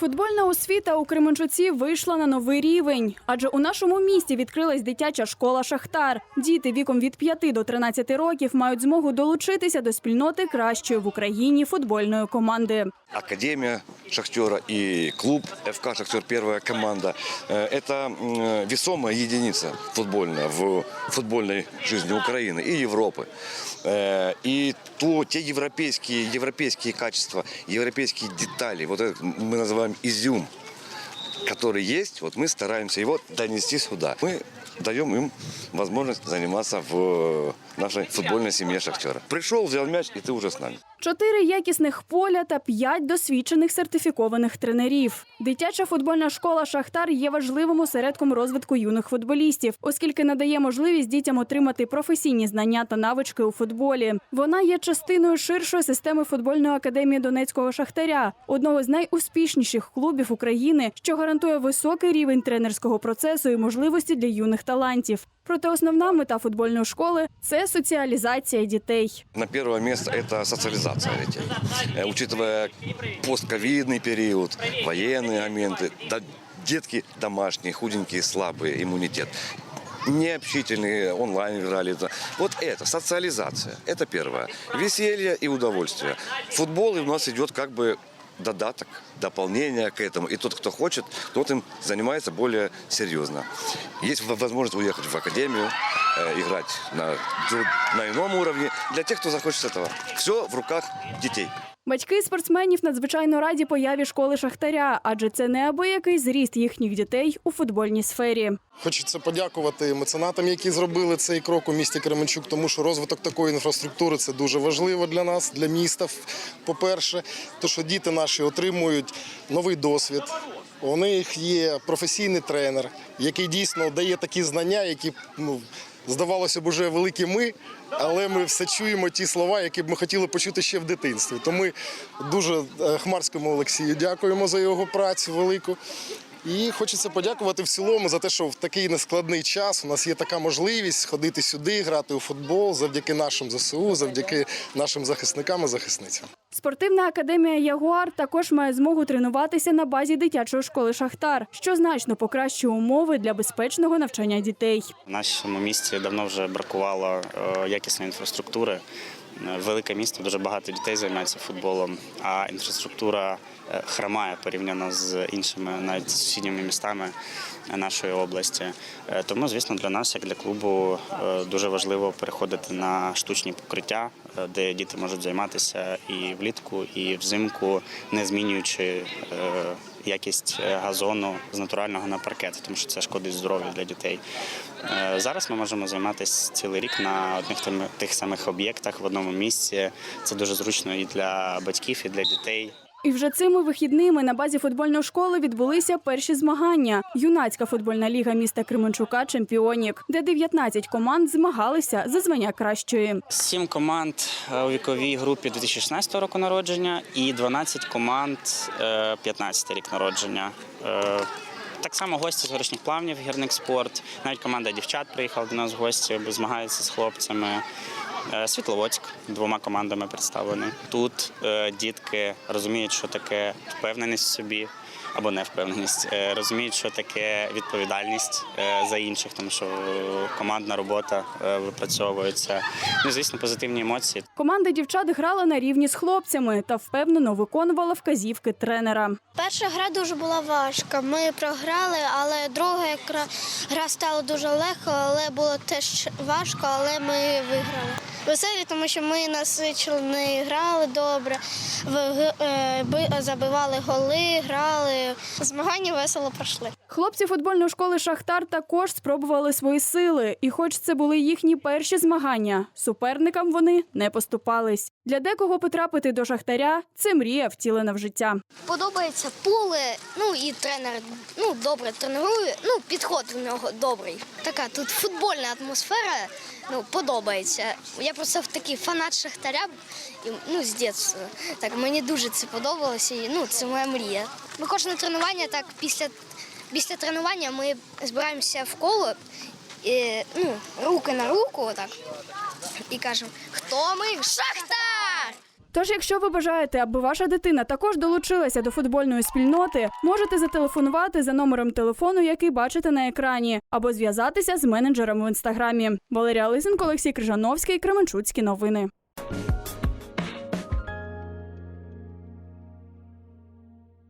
Футбольна освіта у Кременчуці вийшла на новий рівень, адже у нашому місті відкрилась дитяча школа Шахтар. Діти віком від 5 до 13 років мають змогу долучитися до спільноти кращої в Україні футбольної команди. Академия Шахтера и клуб ФК Шахтер первая команда. Э, Это м, весомая единица футбольная в футбольной жизни Украины и Европы. Э, И то, те европейские, европейские качества, европейские детали, вот это мы называем изюм, который есть, вот мы стараемся его донести сюда. Мы даем им возможность заниматься в нашей футбольной семье Шахтера. Пришел, взял мяч, и ты уже с нами. Чотири якісних поля та п'ять досвідчених сертифікованих тренерів. Дитяча футбольна школа Шахтар є важливим осередком розвитку юних футболістів, оскільки надає можливість дітям отримати професійні знання та навички у футболі. Вона є частиною ширшої системи футбольної академії Донецького Шахтаря, одного з найуспішніших клубів України, що гарантує високий рівень тренерського процесу і можливості для юних талантів. Проте основна мета футбольної школи це соціалізація дітей. На первое место это социализация детей. Э, Учитывая постковидный период, военные моменты, да, детки домашние, худенькие, слабые, иммунитет. Необщительные, онлайн играли. да. Вот это, социализация, это первое. Веселье и удовольствие. Футбол у нас идет как бы додаток, дополнение к этому. И тот, кто хочет, тот им занимается более серьезно. Есть в- возможность уехать в академию, э, играть на, дру- на ином уровне. Для тех, кто захочет этого. Все в руках детей. Батьки спортсменів надзвичайно раді появі школи Шахтаря, адже це неабиякий зріст їхніх дітей у футбольній сфері. Хочеться подякувати меценатам, які зробили цей крок у місті Кременчук, тому що розвиток такої інфраструктури це дуже важливо для нас, для міста. По-перше, то що діти наші отримують новий досвід. У них є професійний тренер, який дійсно дає такі знання, які ну. Здавалося б, уже великі ми, але ми все чуємо ті слова, які б ми хотіли почути ще в дитинстві. То ми дуже е, Хмарському Олексію дякуємо за його працю велику. І хочеться подякувати в цілому за те, що в такий нескладний час у нас є така можливість ходити сюди, грати у футбол завдяки нашим ЗСУ, завдяки нашим захисникам і захисницям. Спортивна академія Ягуар також має змогу тренуватися на базі дитячої школи Шахтар, що значно покращує умови для безпечного навчання дітей. В нашому місті давно вже бракувало е, якісної інфраструктури. Е, Велике місто, дуже багато дітей займається футболом, а інфраструктура е, хромає порівняно з іншими, навіть сусідніми містами нашої області. Е, Тому, звісно, для нас, як для клубу, е, дуже важливо переходити на штучні покриття, е, де діти можуть займатися і влітку, і взимку, не змінюючи е, якість е, газону з натурального на паркет, тому що це шкодить здоров'ю для дітей. Е, Зараз ми можемо займатися цілий рік на одних тих самих об'єктах в одному місці. Це дуже зручно і для батьків, і для дітей. І вже цими вихідними на базі футбольної школи відбулися перші змагання. Юнацька футбольна ліга міста Кременчука Чемпіонік, де 19 команд змагалися за звання кращої. Сім команд е, у віковій групі 2016 року народження і 12 команд е, 15 рік народження. Е, Так само гості з горішніх плавнів, гірник спорт. Навіть команда дівчат приїхала до нас в гості, змагаються з хлопцями. Е, Світловодськ двома командами представлений. Тут е, дітки розуміють, що таке впевненість в собі або невпевненість. Е, Розуміють, що таке відповідальність е, за інших, тому що командна робота е, випрацьовується. Ну, звісно, позитивні емоції. Команда дівчат грала на рівні з хлопцями та впевнено виконувала вказівки тренера. Перша гра дуже була важка. Ми програли, але друга гра, гра стала дуже легко, але було теж важко, але ми виграли. Веселі, тому що ми насичено грали добре, в- забивали голи, грали. Змагання весело пройшли. Хлопці футбольної школи Шахтар також спробували свої сили, і хоч це були їхні перші змагання, суперникам вони не поступались. Для декого потрапити до шахтаря це мрія втілена в життя. Подобається поле, ну і тренер ну, добре тренує, ну, підход у нього добрий. Така тут футбольна атмосфера, ну, подобається. Я просто такий фанат Шахтаря ну, з дитинства. Так, мені дуже це подобалося, і ну, це моя мрія. Ми кожне тренування, так, після, після тренування ми збираємося в коло, і, ну, руки на руку, отак, і кажемо, хто ми? Шахтар! Тож, якщо ви бажаєте, аби ваша дитина також долучилася до футбольної спільноти, можете зателефонувати за номером телефону, який бачите на екрані, або зв'язатися з менеджером в інстаграмі. Валерія Лисенко, Олексій Крижановський, Кременчуцькі новини.